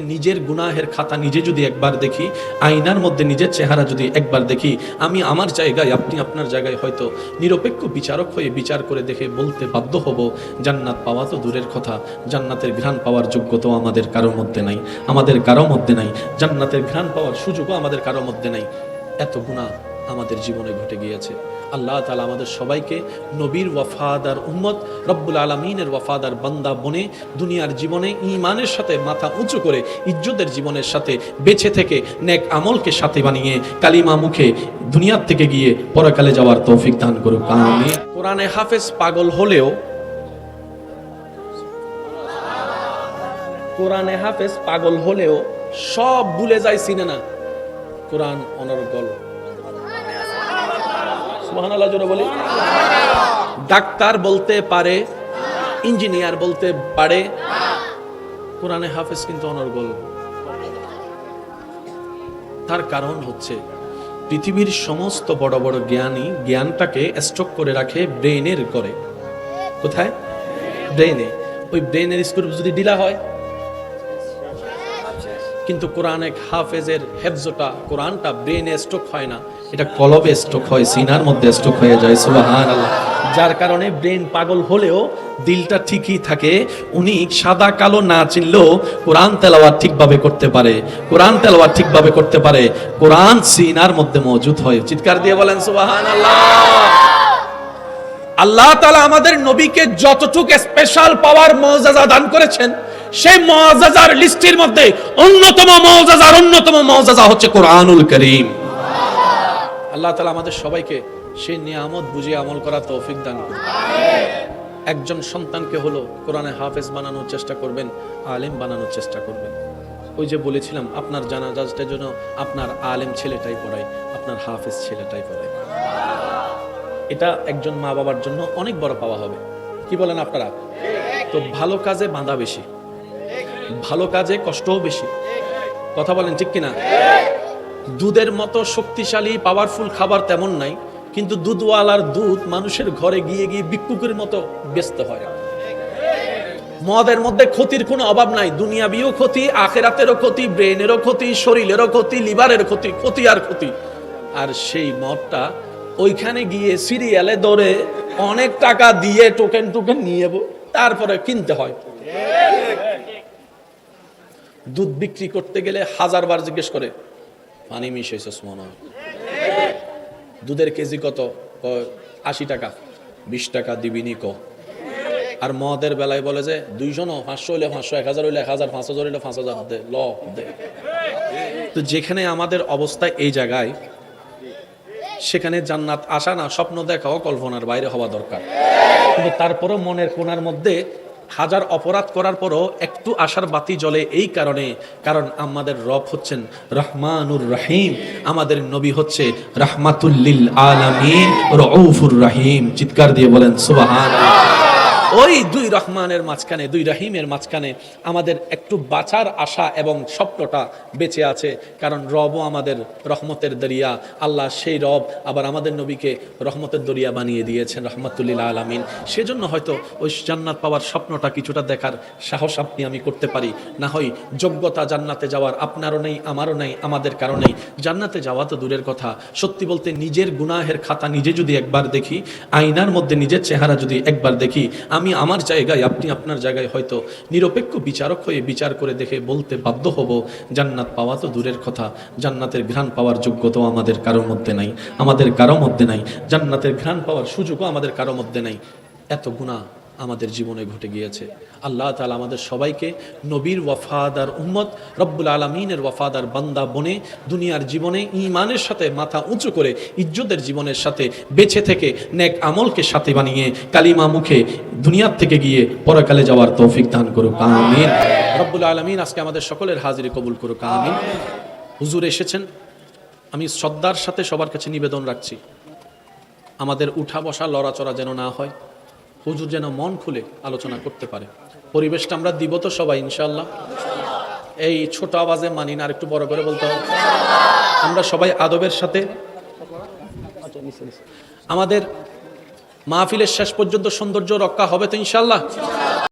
নিজের গুনাহের খাতা নিজে যদি একবার দেখি, আয়নার মধ্যে নিজের চেহারা যদি একবার দেখি, আমি আমার জায়গায়, আপনি আপনার জায়গায় হয়তো নিরপেক্ষ বিচারক হয়ে বিচার করে দেখে বলতে বাধ্য হব, জান্নাত পাওয়া তো দূরের কথা, জান্নাতের ঘ্রাণ পাওয়ার যোগ্যতাও আমাদের কারোর মধ্যে নাই, আমাদের কারও মধ্যে নাই, জান্নাতের ঘ্রাণ পাওয়ার সুযোগও আমাদের কারও মধ্যে নাই। এত গুণা আমাদের জীবনে ঘটে গিয়েছে। আল্লাহ তালা আমাদের সবাইকে নবীর ওয়াফাদার উম্মত, রব্বুল আলমিনের ওয়াফাদার বান্দা বনে দুনিয়ার জীবনে ইমানের সাথে মাথা উঁচু করে, ইজ্জতের জীবনের সাথে বেঁচে থেকে নেক আমলকে সাথে বানিয়ে কালিমা মুখে দুনিয়ার থেকে গিয়ে পরকালে যাওয়ার তৌফিক দান করুক। আমি কোরআনে হাফেজ পাগল হলেও কোরআনে হাফেজ পাগল হলেও সব ভুলে যায় চিনে না কোরআন অনর্গল। ডাক্তার বলতে পারে, ইঞ্জিনিয়ার বলতে পারে, কোরআনে হাফেজ কিন্তু অনর্গল। তার কারণ হচ্ছে, পৃথিবীর সমস্ত বড় বড় জ্ঞানী জ্ঞানটাকে স্টক করে রাখে ব্রেনের করে। কোথায়? ব্রেনে ওই ব্রেনের স্কুল যদি ডিলা হয়, কিন্তু কোরআনে হাফেজের হেফজটা, কোরআনটা ব্রেনে স্ট্রোক হয় না। এটা কলবে স্ট্রোক হয়, সিনার মধ্যে স্ট্রোক হয়ে যায় সুবাহান আল্লাহ যার কারণে ব্রেন পাগল হলেও দিলটা ঠিকই থাকে, উনি সাদা কালো না চিনলেও কোরআন তেলাওয়াত ঠিকভাবে করতে পারে, কোরআন তেলাওয়াত ঠিকভাবে করতে পারে, কোরআন সিনার মধ্যে মজুদ হয়। চিৎকার দিয়ে বলেন সুবাহান আল্লাহ আল্লাহ তালা আমাদের নবীকে যতটুকু স্পেশাল পাওয়ার মজাজা দান করেছেন, সেই মজাজার লিস্টের মধ্যে অন্যতম মজাজার অন্যতম মজাজা হচ্ছে কোরআনুল করিম। আল্লাহ তালা আমাদের সবাইকে সেই নিয়ামত বুঝে আমল করা তৌফিক দান করুন। একজন সন্তানকে হলো কোরআনে হাফেজ বানানোর চেষ্টা করবেন আলেম বানানোর চেষ্টা করবেন। ওই যে বলেছিলাম আপনার জানাজাজটার জন্য আপনার আলেম ছেলেটাই পড়ায় আপনার হাফেজ ছেলেটাই পড়ায়। এটা একজন মা বাবার জন্য অনেক বড় পাওয়া হবে। কি বলেন আপনারা? তো ভালো কাজে বাঁধা বেশি ভালো কাজে কষ্টও বেশি। কথা বলেন ঠিক কিনা? দুধের মতো শক্তিশালী পাওয়ারফুল খাবার তেমন নাই, কিন্তু দুধওয়ালার দুধ মানুষের ঘরে গিয়ে গিয়ে বিক্ষুকের মতো ব্যস্ত হয়। মদের মধ্যে ক্ষতির কোনো অভাব নাই, দুনিয়াবিও ক্ষতি, আখেরাতেরও ক্ষতি, ব্রেনেরও ক্ষতি, শরীরেরও ক্ষতি, লিভারের ক্ষতি ক্ষতি আর ক্ষতি। আর সেই মদটা ওইখানে গিয়ে সিরিয়ালে ধরে অনেক টাকা দিয়ে টোকেন টোকেন নিয়ে তারপরে কিনতে হয়। দুধ বিক্রি করতে গেলে হাজার বার জিজ্ঞেস করে পানি মিশাইছে মনে হয় দুধের কেজি কত? আশি টাকা। বিশ টাকা দিবিনি ক। আর মদের বেলায় বলে যে দুইশো ন পাঁচশো হইলে পাঁচশো, এক হাজার হইলে এক হাজার, পাঁচ হাজার হইলে পাঁচ হাজার দে, ল, দে। তো যেখানে আমাদের অবস্থা এই জায়গায়, সেখানে জান্নাত আসা না, স্বপ্ন দেখাও কল্পনার বাইরে হওয়া দরকার। কিন্তু তারপরও মনের কোনার মধ্যে হাজার অপরাধ করার পরও একটু আশার বাতি জ্বলে এই কারণে, কারণ আমাদের রব হচ্ছেন রহমানুর রাহিম, আমাদের নবী হচ্ছে রাহমাতুল্লিল আলামিন, রউফুর রহিম। চিৎকার দিয়ে বলেন সুবাহান ওই দুই রহমানের মাঝখানে, দুই রহিমের মাঝখানে আমাদের একটু বাঁচার আশা এবং স্বপ্নটা বেঁচে আছে। কারণ রবও আমাদের রহমতের দরিয়া। আল্লাহ সেই রব আবার আমাদের নবীকে রহমতের দরিয়া বানিয়ে দিয়েছেন, রহমতুল্লিল আলমিন। সেজন্য হয়তো ওই জান্নাত পাওয়ার স্বপ্নটা কিছুটা দেখার সাহস আপনি, আমি করতে পারি। না হয় যোগ্যতা জান্নাতে যাওয়ার আপনারও নেই, আমারও নেই, আমাদের কারণেই জান্নাতে যাওয়া তো দূরের কথা। সত্যি বলতে নিজের গুনাহের খাতা নিজে যদি একবার দেখি, আয়নার মধ্যে নিজের চেহারা যদি একবার দেখি, আমি আমার জায়গায়, আপনি আপনার জায়গায় হয়তো নিরপেক্ষ বিচারক হয়ে বিচার করে দেখে বলতে বাধ্য হব, জান্নাত পাওয়া তো দূরের কথা। জান্নাতের ঘ্রাণ পাওয়ার যোগ্যতাও আমাদের কারও মধ্যে নাই। আমাদের কারও মধ্যে নাই। জান্নাতের ঘ্রাণ পাওয়ার সুযোগও আমাদের কারও মধ্যে নাই। এত গুণা আমাদের জীবনে ঘটে গিয়েছে। আল্লাহ তালা আমাদের সবাইকে নবীর ওয়াফাদার উম্মত, রব্বুল আলমিনের ওয়াফাদার বান্দা বনে দুনিয়ার জীবনে ইমানের সাথে মাথা উঁচু করে, ইজ্জতের জীবনের সাথে বেছে থেকে নেক আমলকে সাথে বানিয়ে কালিমা মুখে দুনিয়ার থেকে গিয়ে পরকালে যাওয়ার তৌফিক দান করুক। আমিন। রব্বুল আলমিন আজকে আমাদের সকলের হাজিরি কবুল করুক। আমিন। হুজুর এসেছেন। আমি শ্রদ্ধার সাথে সবার কাছে নিবেদন রাখছি। আমাদের উঠা বসা, লড়াচড়া যেন না হয়। হুজুর যেন মন খুলে আলোচনা করতে পারে। পরিবেশটা আমরা দিব তো সবাই ইনশাল্লাহ এই ছোট আওয়াজে মানি না, আর একটু বড় করে বলতে হবে। আমরা সবাই আদবের সাথে আমাদের মাহফিলের শেষ পর্যন্ত সৌন্দর্য রক্ষা হবে তো ইনশাল্লাহ